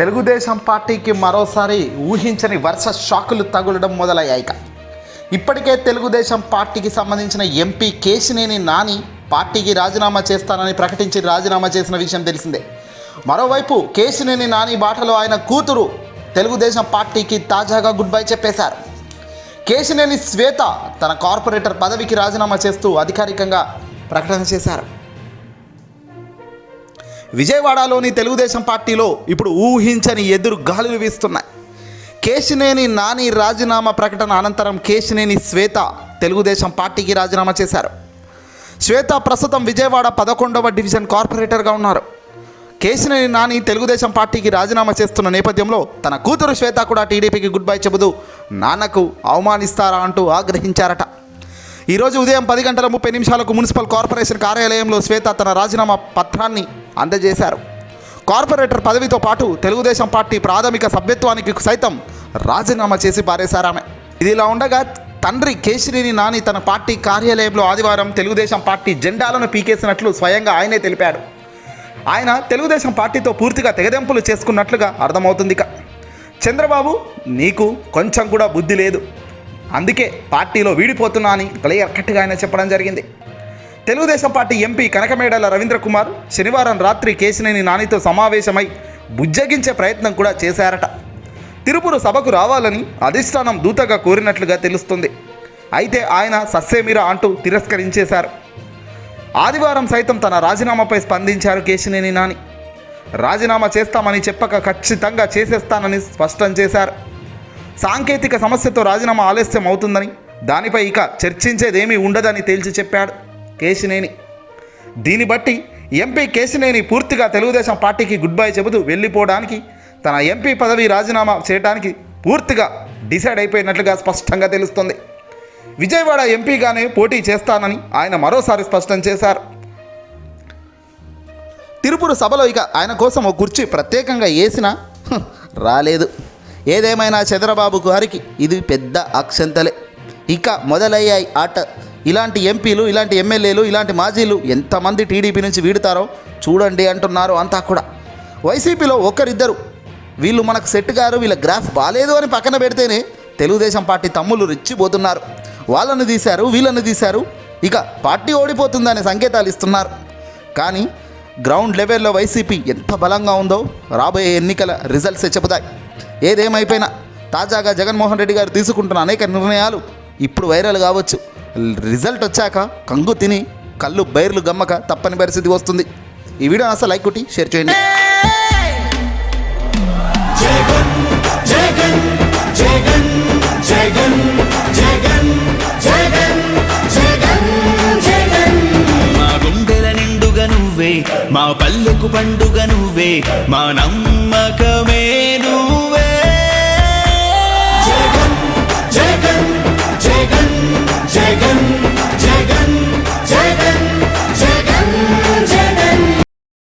తెలుగుదేశం పార్టీకి మరోసారి ఊహించని వరుస షాకులు తగులడం మొదలయ్యాయిక ఇప్పటికే తెలుగుదేశం పార్టీకి సంబంధించిన ఎంపీ కేశినేని నాని పార్టీకి రాజీనామా చేస్తానని ప్రకటించి రాజీనామా చేసిన విషయం తెలిసిందే. మరోవైపు కేశినేని నాని బాటలో ఆయన కూతురు తెలుగుదేశం పార్టీకి తాజాగా గుడ్ బై చెప్పేశారు. కేశినేని శ్వేత తన కార్పొరేటర్ పదవికి రాజీనామా చేస్తూ అధికారికంగా ప్రకటన చేశారు. విజయవాడలోని తెలుగుదేశం పార్టీలో ఇప్పుడు ఊహించని ఎదురు గాలులు వీస్తున్నాయి. కేశినేని నాని రాజీనామా ప్రకటన అనంతరం కేశినేని శ్వేత తెలుగుదేశం పార్టీకి రాజీనామా చేశారు. శ్వేత ప్రస్తుతం విజయవాడ పదకొండవ డివిజన్ కార్పొరేటర్గా ఉన్నారు. కేశినేని నాని తెలుగుదేశం పార్టీకి రాజీనామా చేస్తున్న నేపథ్యంలో తన కూతురు శ్వేత కూడా టీడీపీకి గుడ్ బై చెబుతూ నాన్నకు అవమానిస్తారా అంటూ ఆగ్రహించారట. ఈరోజు ఉదయం పది గంటల ముప్పై నిమిషాలకు మున్సిపల్ కార్పొరేషన్ కార్యాలయంలో శ్వేత తన రాజీనామా పత్రాన్ని అందజేశారు. కార్పొరేటర్ పదవితో పాటు తెలుగుదేశం పార్టీ ప్రాథమిక సభ్యత్వానికి సైతం రాజీనామా చేసి పారేశారు ఆమె. ఇదిలా ఉండగా తండ్రి కేశరిని నాని తన పార్టీ కార్యాలయంలో ఆదివారం తెలుగుదేశం పార్టీ జెండాలను పీకేసినట్లు స్వయంగా ఆయనే తెలిపాడు ఆయన తెలుగుదేశం పార్టీతో పూర్తిగా తెగదెంపులు చేసుకున్నట్లుగా అర్థమవుతుంది ఇక. చంద్రబాబు నీకు కొంచెం కూడా బుద్ధి లేదు. అందుకే పార్టీలో వీడిపోతున్నా అని క్లియర్ కట్గా ఆయన చెప్పడం జరిగింది. తెలుగుదేశం పార్టీ ఎంపీ కనకమేడల రవీంద్ర కుమార్ శనివారం రాత్రి కేశినేని నానితో సమావేశమై బుజ్జగించే ప్రయత్నం కూడా చేశారట. తిరుపురు సభకు రావాలని అధిష్టానం దూతగా కోరినట్లుగా తెలుస్తుంది. అయితే ఆయన సస్సేమిరా అంటూ తిరస్కరించేశారు. ఆదివారం సైతం తన రాజీనామాపై స్పందించారు కేశినేని నాని. రాజీనామా చేస్తామని చెప్పక ఖచ్చితంగా చేసేస్తానని స్పష్టం చేశారు. సాంకేతిక సమస్యతో రాజీనామా ఆలస్యం అవుతుందని దానిపై ఇక చర్చించేదేమీ ఉండదని తేల్చి చెప్పాడు. కేశినేని దీన్ని బట్టి ఎంపీ కేశినేని పూర్తిగా తెలుగుదేశం పార్టీకి గుడ్ బై చెబుతూ వెళ్ళిపోవడానికి తన ఎంపీ పదవి రాజీనామా చేయడానికి పూర్తిగా డిసైడ్ అయిపోయినట్లుగా స్పష్టంగా తెలుస్తుంది. విజయవాడ ఎంపీగానే పోటీ చేస్తానని ఆయన మరోసారి స్పష్టం చేశారు. తిరుపురు సభలో ఇక ఆయన కోసం ఒక కుర్చీ ప్రత్యేకంగా వేసినా రాలేదు. ఏదేమైనా చంద్రబాబు గారికి ఇది పెద్ద అక్షంతలే. ఇక మొదలయ్యాయి ఆట. ఇలాంటి ఎంపీలు ఇలాంటి ఎమ్మెల్యేలు ఇలాంటి మాజీలు ఎంతమంది టీడీపీ నుంచి వీడుతారో చూడండి అంటున్నారు అంతా కూడా. వైసీపీలో ఒకరిద్దరు. వీళ్ళు మనకు సెట్ గారు వీళ్ళ గ్రాఫ్ బాగాలేదు అని పక్కన పెడితేనే తెలుగుదేశం పార్టీ తమ్ముళ్ళు రెచ్చిపోతున్నారు. వాళ్ళని తీశారు వీళ్ళని తీశారు ఇక పార్టీ ఓడిపోతుందనే సంకేతాలు ఇస్తున్నారు. కానీ గ్రౌండ్ లెవెల్లో వైసీపీ ఎంత బలంగా ఉందో రాబోయే ఎన్నికల రిజల్ట్సే చెబుతాయి. ఏదేమైపోయినా తాజాగా జగన్మోహన్ రెడ్డి గారు తీసుకుంటున్న అనేక నిర్ణయాలు ఇప్పుడు వైరల్ కావచ్చు. రిజల్ట్ వచ్చాక కంగు తిని కళ్ళు బైర్లు గమ్మక తప్పని పరిస్థితి వస్తుంది. ఈ వీడియో అసలు లైక్ కొట్టి షేర్ చేయండి. నువ్వే మా పల్లెకు పండుగ నువ్వే మా నమ్మకమే.